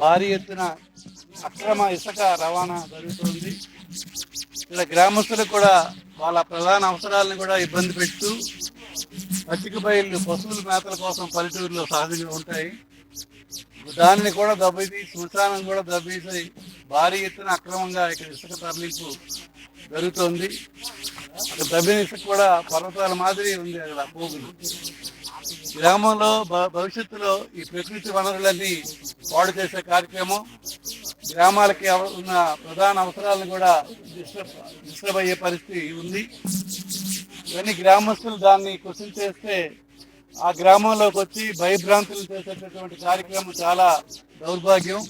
భారీ ఎత్తున అక్రమ ఇసుక రవాణా జరుగుతుంది. ఇక్కడ గ్రామస్తులకు కూడా వాళ్ళ ప్రధాన అవసరాలను కూడా ఇబ్బంది పెడుతూ పచ్చిక బయళ్ళు పశువుల మేతల కోసం పల్లెటూరులో సహజంగా ఉంటాయి. దానిని కూడా దెబ్బతీ శ్మశానం కూడా దెబ్బతీసి భారీ ఎత్తున అక్రమంగా ఇక్కడ ఇసుక తరలింపు జరుగుతోంది. అక్కడ దబ్బిన ఇసుక కూడా పర్వతాల మాదిరి ఉంది అక్కడ భూమి గ్రామంలో భవిష్యత్తులో ఈ ప్రకృతి వనరులన్నీ పాడు చేసే కార్యక్రమం. గ్రామాలకి ఉన్న ప్రధాన అవసరాలను కూడా డిస్టర్బ్ డిస్టర్బ్ అయ్యే పరిస్థితి ఉంది. ఇవన్నీ గ్రామస్తులు దాన్ని క్వశ్చన్ చేస్తే ఆ గ్రామంలోకి వచ్చి భయభ్రాంతులు చేసేటటువంటి కార్యక్రమం చాలా దౌర్భాగ్యం.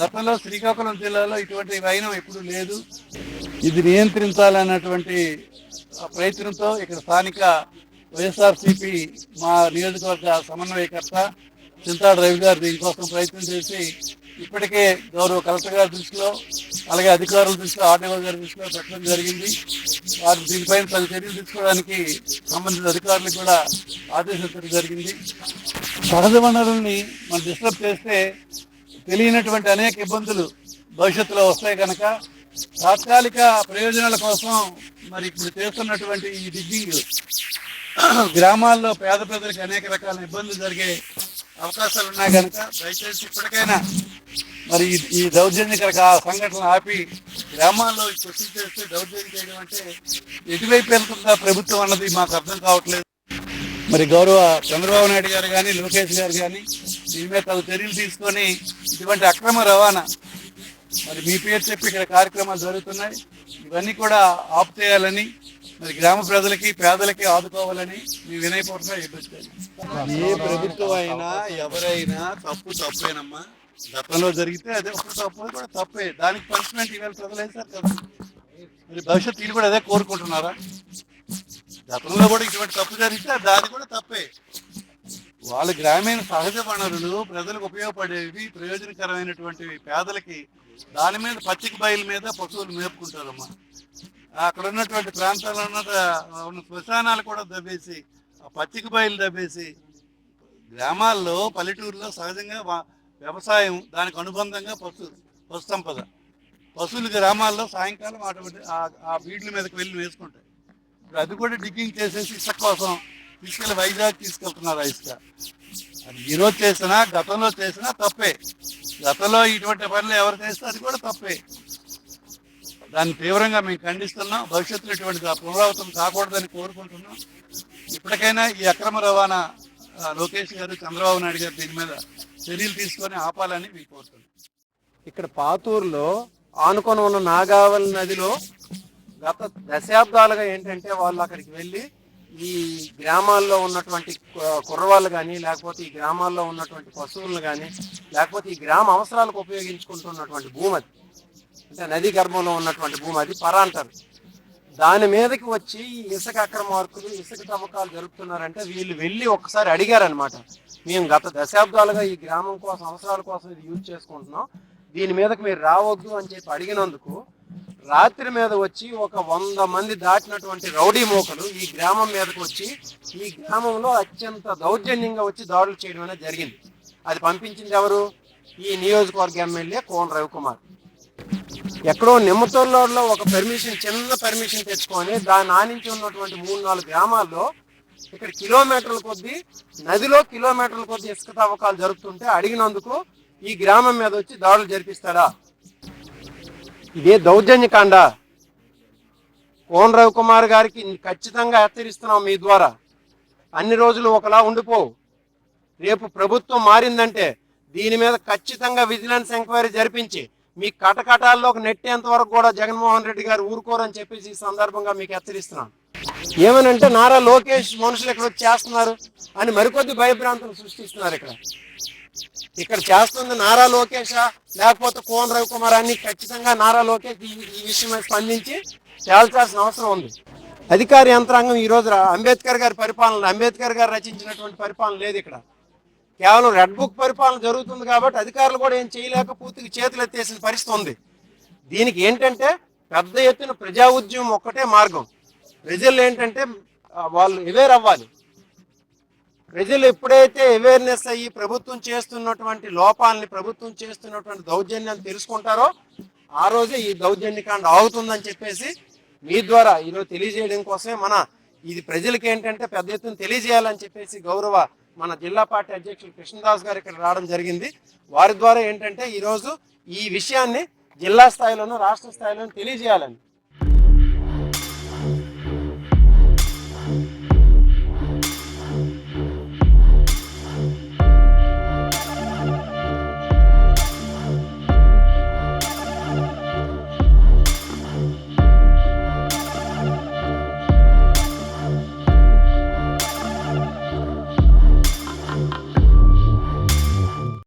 గతంలో శ్రీకాకుళం జిల్లాలో ఇటువంటి వైనం ఎప్పుడు లేదు. ఇది నియంత్రించాలన్నటువంటి ప్రయత్నంతో ఇక్కడ స్థానిక వైఎస్ఆర్సీపీ మా నియోజకవర్గ సమన్వయకర్త చింతాడు రవి గారు దీనికోసం ప్రయత్నం చేసి ఇప్పటికే గౌరవ కలెక్టర్ గారి దృష్టిలో అలాగే అధికారుల దృష్టిలో ఆర్డీఓ గారి దృష్టిలో పెట్టడం జరిగింది. వారు దీనిపైన తగు చర్యలు తీసుకోవడానికి సంబంధిత అధికారులకు కూడా ఆదేశించడం జరిగింది. సహజ వనరుల్ని మనం డిస్టర్బ్ చేస్తే తెలియనటువంటి అనేక ఇబ్బందులు భవిష్యత్తులో వస్తాయి కనుక తాత్కాలిక ప్రయోజనాల కోసం మరి ఇప్పుడు చేస్తున్నటువంటి ఈ డిగ్గింగ్ గ్రామాల్లో పేద ప్రజలకు అనేక రకాల ఇబ్బందులు జరిగే అవకాశాలు ఉన్నాయి కనుక దయచేసి ఇప్పటికైనా మరి ఈ- దౌర్జన్యకర సంఘటనలు ఆపి గ్రామాల్లో కృషి చేస్తే దౌర్జన్యం చేయడం అంటే ఎటువైపు వెళ్తుందా ప్రభుత్వం అన్నది మాకు అర్థం కావట్లేదు. మరి గౌరవ చంద్రబాబు నాయుడు గారు కానీ లోకేష్ గారు కానీ దీని మీద తగు చర్యలు తీసుకొని ఇటువంటి అక్రమ రవాణా మరి మీ పేరు చెప్పి ఇక్కడ కార్యక్రమాలు జరుగుతున్నాయి. ఇవన్నీ కూడా ఆపు చేయాలని మరి గ్రామ ప్రజలకి పేదలకి ఆదుకోవాలని మీ వినయపూర్వకంగా చెప్పేస్తాను. ఏ ప్రభుత్వం అయినా ఎవరైనా తప్పు తప్పేనమ్మా. గతంలో జరిగితే అదే ఒక తప్పు కూడా తప్పే. దానికి పనిష్మెంట్ ఇవాళ ప్రజలు సార్ మరి భవిష్యత్తు కూడా అదే కోరుకుంటున్నారా? గతంలో కూడా ఇటువంటి తప్పు జరిగితే దాని కూడా తప్పే. వాళ్ళ గ్రామీణ సహజ వనరులు ప్రజలకు ఉపయోగపడేవి ప్రయోజనకరమైనటువంటివి. పేదలకి దాని మీద పచ్చిక బయల మీద పశువులు మేపుకుంటారమ్మా. అక్కడ ఉన్నటువంటి ప్రాంతాల్లో ఉన్న శ్మశానాలు కూడా దవ్వేసి ఆ పచ్చిక బయలు దవ్వేసి గ్రామాల్లో పల్లెటూరులో సహజంగా వ్యవసాయం దానికి అనుబంధంగా పశు పశు సంపద పశువులు గ్రామాల్లో సాయంకాలం అటువంటి ఆ- ఆ ఫీల్డ్ల మీదకి వెళ్ళి వేసుకుంటాయి ఇప్పుడు అది కూడా డిగ్గింగ్ చేసేసి ఇసుక కోసం తీసుకెళ్ళి వైజాగ్ తీసుకెళ్తున్నారు ఆ ఇసుక అది ఈరోజు చేసినా గతంలో చేసినా తప్పే. గతంలో ఇటువంటి పనులు ఎవరు చేస్తే అది కూడా తప్పే. దాన్ని తీవ్రంగా మేము ఖండిస్తున్నాం. భవిష్యత్తులో ఇటువంటి పునరావృతం కాకూడదని కోరుకుంటున్నాం. ఇప్పటికైనా ఈ అక్రమ రవాణా లోకేష్ గారు చంద్రబాబు నాయుడు గారు దీని మీద చర్యలు తీసుకొని ఆపాలని మీకు కోరుతున్నాం. ఇక్కడ పాతూరులో ఆనుకొని ఉన్న నాగావళి నదిలో గత దశాబ్దాలుగా ఏంటంటే వాళ్ళు అక్కడికి వెళ్ళి ఈ గ్రామాల్లో ఉన్నటువంటి కు- కుర్రవాళ్ళు కానీ లేకపోతే ఈ గ్రామాల్లో ఉన్నటువంటి పశువులను కానీ లేకపోతే ఈ గ్రామ అవసరాలకు ఉపయోగించుకుంటున్నటువంటి భూమి అది. అంటే నది గర్భంలో ఉన్నటువంటి భూమి అది పరా అంటారు దాని మీదకి వచ్చి ఈ ఇసుక అక్రమార్కులు ఇసుక తవ్వకాలు జరుపుతున్నారంటే వీళ్ళు వెళ్ళి ఒకసారి అడిగారనమాట మేము గత దశాబ్దాలుగా ఈ గ్రామం కోసం అవసరాల కోసం ఇది యూజ్ చేసుకుంటున్నాం. దీని మీదకి మీరు రావద్దు అని చెప్పి అడిగినందుకు రాత్రి మీద వచ్చి ఒక వంద మంది దాటినటువంటి రౌడీ మోకలు ఈ గ్రామం మీదకు వచ్చి ఈ గ్రామంలో అత్యంత దౌర్జన్యంగా వచ్చి దాడులు చేయడం అనేది జరిగింది. అది పంపించింది ఎవరు? ఈ నియోజకవర్గ ఎమ్మెల్యే కోన రవికుమార్. ఎక్కడో నిమ్మతోళ్ళలో ఒక పర్మిషన్ చిన్న పర్మిషన్ తెచ్చుకొని దాని ఆనించి ఉన్నటువంటి మూడు నాలుగు గ్రామాల్లో ఇక్కడ కిలోమీటర్ల కొద్దీ నదిలో కిలోమీటర్ల కొద్దీ ఇసుక తవ్వకాలు జరుగుతుంటే అడిగినందుకు ఈ గ్రామం మీద వచ్చి దాడులు జరిపిస్తాడా? ఇదే దౌర్జన్యకాండ. కోన్ రవికుమార్ గారికి ఖచ్చితంగా హెచ్చరిస్తున్నాం మీ ద్వారా. అన్ని రోజులు ఒకలా ఉండిపోవు రేపు ప్రభుత్వం మారిందంటే దీని మీద ఖచ్చితంగా విజిలెన్స్ ఎంక్వైరీ జరిపించి మీ కటకటాల్లోకి నెట్టేంత వరకు కూడా జగన్మోహన్ రెడ్డి గారు ఊరుకోరని చెప్పేసి ఈ సందర్భంగా మీకు హెచ్చరిస్తున్నాను ఏమనంటే నారా లోకేష్ మనుషులు ఇక్కడ వచ్చి చేస్తున్నారు అని మరికొద్ది భయభ్రాంతులు సృష్టిస్తున్నారు ఇక్కడ. ఇక్కడ చేస్తుంది నారా లోకేష్ లేకపోతే కోన రవికుమార్ అని ఖచ్చితంగా నారా లోకేష్ ఈ విషయమై స్పందించి తేల్చాల్సిన అవసరం ఉంది. అధికార యంత్రాంగం ఈ రోజు అంబేద్కర్ గారి పరిపాలన అంబేద్కర్ గారు రచించినటువంటి పరిపాలన లేదు ఇక్కడ. కేవలం రెడ్ బుక్ పరిపాలన జరుగుతుంది కాబట్టి అధికారులు కూడా ఏం చేయలేక పూర్తిగా చేతులు ఎత్తేసిన పరిస్థితి ఉంది. దీనికి ఏంటంటే పెద్ద ఎత్తున ప్రజా ఉద్యమం ఒక్కటే మార్గం. ప్రజలు ఏంటంటే వాళ్ళు ఎవేర్ అవ్వాలి. ప్రజలు ఎప్పుడైతే అవేర్నెస్ అయ్యి ప్రభుత్వం చేస్తున్నటువంటి లోపాలని ప్రభుత్వం చేస్తున్నటువంటి దౌర్జన్యాన్ని తెలుసుకుంటారో ఆ రోజే ఈ దౌర్జన్యకాండ ఆగుతుందని చెప్పేసి మీ ద్వారా ఈరోజు తెలియజేయడం కోసమే మన ఇది ప్రజలకి ఏంటంటే పెద్ద ఎత్తున తెలియజేయాలని చెప్పేసి గౌరవ మన జిల్లా పార్టీ అధ్యక్షులు కృష్ణదాస్ గారు ఇక్కడ రావడం జరిగింది. వారి ద్వారా ఏంటంటే ఈరోజు ఈ విషయాన్ని జిల్లా స్థాయిలోనూ రాష్ట్ర స్థాయిలోనూ తెలియజేయాలని